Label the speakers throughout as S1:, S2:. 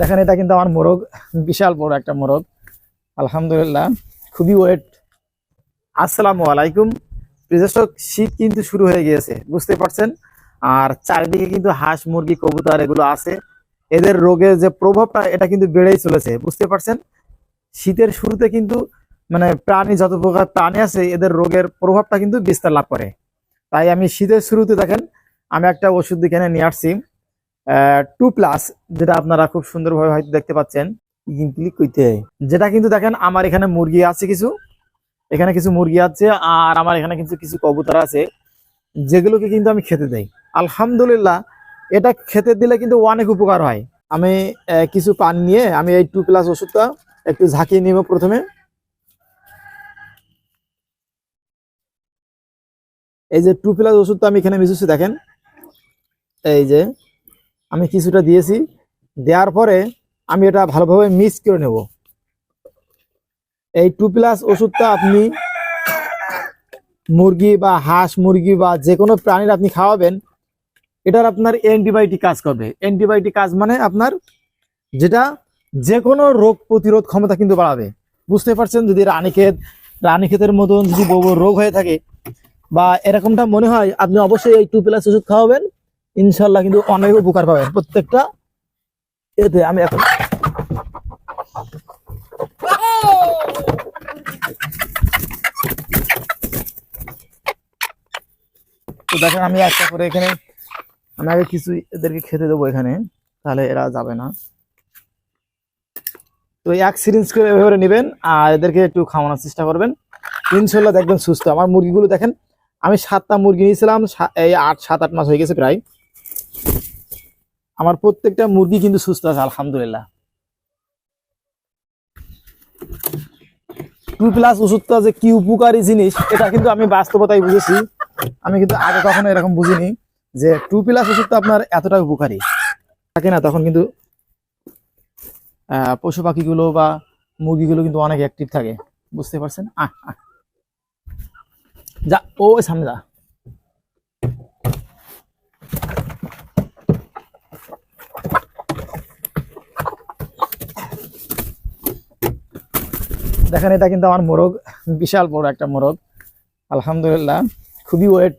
S1: দেখেন, এটা কিন্তু আমার মোরগ, বিশাল বড় একটা মোরগ। আলহামদুলিল্লাহ, খুবই ওয়েট। আসসালামু আলাইকুম। প্রিয়দর্শক, শীত কিন্তু শুরু হয়ে গিয়েছে, বুঝতে পারছেন? আর চারিদিকে কিন্তু হাঁস, মুরগি, কবুতর, এগুলো আছে। এদের রোগের যে প্রভাবটা, এটা কিন্তু বেড়েই চলেছে, বুঝতে পারছেন? শীতের শুরুতে কিন্তু মানে প্রাণী যত প্রকার প্রাণী আছে, এদের রোগের প্রভাবটা কিন্তু বিস্তার লাভ করে। তাই আমি শীতের শুরুতে দেখেন, আমি একটা ওষুধ এখানে নিয়ে আসছি। টু প্লাস যেটা আপনারা খুব সুন্দরভাবে হয়তো দেখতে পাচ্ছেন। ক্লিক করতে যেটা কিন্তু দেখেন, আমার এখানে মুরগি আছে কিছু, এখানে কিছু মুরগি আছে, আর আমার এখানে কিছু কিছু কবুতর আছে, যেগুলোকে কিন্তু আমি খেতে দেই। আলহামদুলিল্লাহ, এটা খেতে দিলে কিন্তু অনেক উপকার হয়। আমি কিছু পান নিয়ে আমি এই টু প্লাস ওষুধটা একটু ঝাঁকিয়ে নিব প্রথমে। এই যে টু প্লাস ওষুধটা আমি এখানে মিশিয়েছি দেখেন। এই যে আমি কিছুটা দিয়েছি, দেওয়ার পরে আমি এটা ভালোভাবে মিক্স করে নেব। এই টু প্লাস ওষুধটা আপনি মুরগি বা হাঁস, মুরগি বা যে কোনো প্রাণীর আপনি খাওয়াবেন, এটার আপনার অ্যান্টিবায়োটিক কাজ করবে। অ্যান্টিবায়োটিক কাজ মানে আপনার যেটা যে কোনো রোগ প্রতিরোধ ক্ষমতা কিন্তু বাড়াবে। বুঝতে পারছেন? যদি রানীক্ষেত, রানীক্ষেতের মতন যদি রোগ হয়ে থাকে, বা এরকমটা মনে হয়, আপনি অবশ্যই এই টু প্লাস ওষুধ খাওয়াবেন। ইনশাল্লাহ কিন্তু অনেক উপকার পাবেন। প্রত্যেকটা এতে আমি এখন তো দেখেন আমি একটা করে এখানে আমি আগে কিছু এদেরকে খেতে দেবো এখানে, তাহলে এরা যাবে না। তো এক সিরিঞ্জ করে এভাবে নেবেন, আর এদেরকে একটু খাওয়ানোর চেষ্টা করবেন। ইনশাল্লাহ দেখবেন সুস্থ। আমার মুরগিগুলো দেখেন, আমি সাতটা মুরগি নিয়েছিলাম এই আট, সাত, আট মাস হয়ে গেছে প্রায়। আমার প্রত্যেকটা মুরগি কিন্তু সুস্থ আছে, আলহামদুলিল্লাহ। টু প্লাস ওষুধটা যে কি উপকারী জিনিস, এটা কিন্তু আমি বাস্তবতায় বুঝেছি। আমি কিন্তু আগে কখনো এরকম বুঝিনি যে টু প্লাস ওষুধটা আপনার এতটা উপকারী। থাকে না, তখন কিন্তু পশু পাখিগুলো বা মুরগিগুলো কিন্তু অনেক অ্যাক্টিভ থাকে। বুঝতে পারছেন? আহ। যা, ও সামনে যা। দেখেন এটা কিন্তু আমার মোরগ বিশাল বড় একটা মোরগ আলহামদুলিল্লাহ খুবই ওয়েট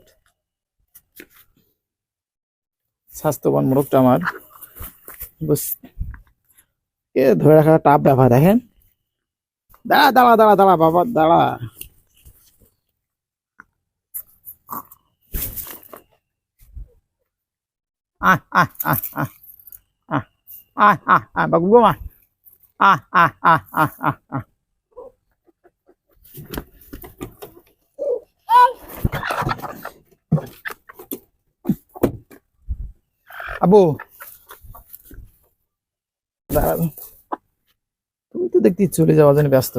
S1: স্বাস্থ্যবান মোরগটা আমার এ ধরে রাখা টাপ ব্যাপার দেখেন দাঁড়া দাঁড়া দাঁড়া দাঁড়া বাবা দাঁড়া আহ আহ আহ আহ আহ আহ আহ বাবু গোমা আহ আহ আহ আহ আহ আহ আবু তুমি তো দেখতে চলে যাওয়ার জন্য ব্যস্ত।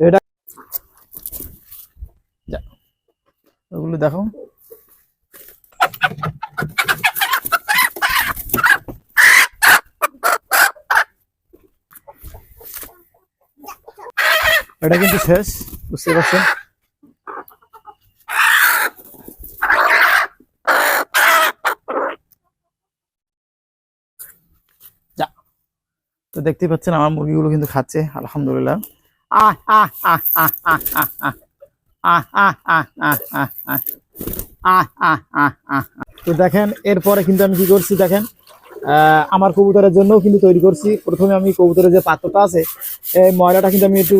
S1: এটা। ওগুলো দেখো এটা কিন্তু শেষ, বুঝতে পারছেন? তো দেখতেই পাচ্ছেন আমার মুরগিগুলো কিন্তু খাচ্ছে, আলহামদুলিল্লাহ। আহ আহ আহ আহ আহ আহ তো দেখেন, এরপরে কিন্তু আমি কি করছি, দেখেন। আমার কবুতরের জন্য কিন্তু তৈরি করছি। প্রথমে আমি কবুতরের যে পাত্রটা আছে, এই ময়লাটা কিন্তু আমি একটু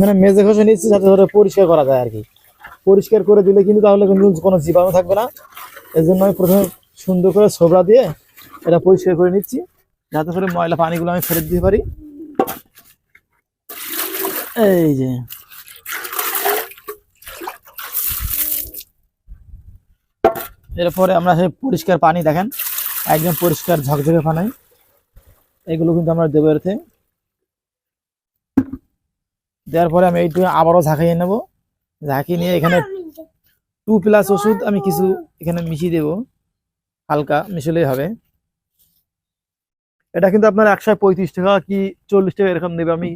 S1: মানে মেজে ঘষে নিচ্ছি যাতে ধরে পরিষ্কার করা যায় আর কি। পরিষ্কার করে দিলে কিন্তু তাহলে কিন্তু কোনো জীবাণু থাকবে না। এই জন্য আমি প্রথমে সুন্দর করে ছোবড়া দিয়ে এটা পরিষ্কার করে নিচ্ছি, যাতে করে ময়লা পানিগুলো আমি ফেরত দিতে পারি। এই যে। এরপরে আমরা সেই পরিষ্কার পানি দেখেন। একদম পরিষ্কার ঝকঝকে ফানাই এগুলো কিন্তু আমরা দেবো এতে দেওয়ার পরে আমি এইটু আবারও ঝাঁকিয়ে নেব। ঝাঁকিয়ে নিয়ে এখানে টু প্লাস ওষুধ আমি কিছু এখানে মিশিয়ে দেব। হালকা মিশলেই হবে। এটা কিন্তু আপনার একশো পঁয়ত্রিশ টাকা কি চল্লিশ টাকা এরকম দেবে। আমি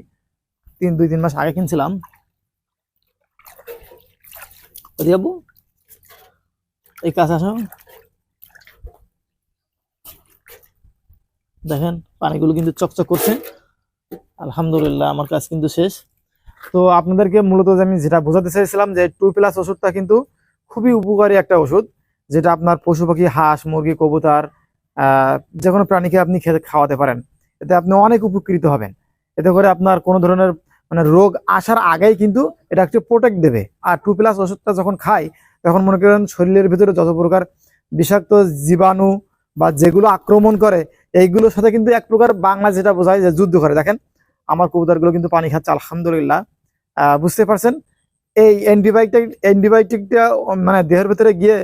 S1: তিন, দুই, তিন মাস আগে কিনছিলাম। এই কাজ আসো। দেখেন, পানিগুলো কিন্তু চকচক করছে। আলহামদুলিল্লাহ, আমার কাজ কিন্তু শেষ। তো আপনাদেরকে মূলত আমি যেটা বোঝাতে চাইছিলাম যে টু প্লাস ওষুধটা কিন্তু খুবই উপকারী একটা ওষুধ, যেটা আপনার পশু পাখি, হাঁস, মুরগি, কবুতর যে কোনো প্রাণীকে আপনি খেতে খাওয়াতে পারেন। এতে আপনি অনেক উপকৃত হবেন। এতে করে আপনার কোনো ধরনের মানে রোগ আসার আগেই কিন্তু এটা একটু প্রোটেক্ট দেবে। আর টু প্লাস ওষুধটা যখন খাই, তখন মনে করেন শরীরের ভিতরে যত প্রকার বিষাক্ত জীবাণু বা যেগুলো আক্রমণ করে এইগুলোর সাথে কিন্তু এক প্রকার বাংলা যেটা বোঝায় যে যুদ্ধ করে। দেখেন, আমার কবুতরগুলো কিন্তু পানি খাচ্ছে, আলহামদুলিল্লাহ। বুঝতে পারছেন? এই অ্যান্টিবায়োটিক, অ্যান্টিবায়োটিকটা মানে দেহের ভেতরে গিয়ে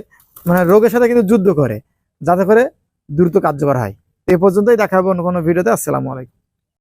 S1: মানে রোগের সাথে কিন্তু যুদ্ধ করে, যাতে করে দ্রুত কার্যকর হয়। এ পর্যন্তই, দেখা হবে অন্য কোনো ভিডিওতে। আসসালামু আলাইকুম।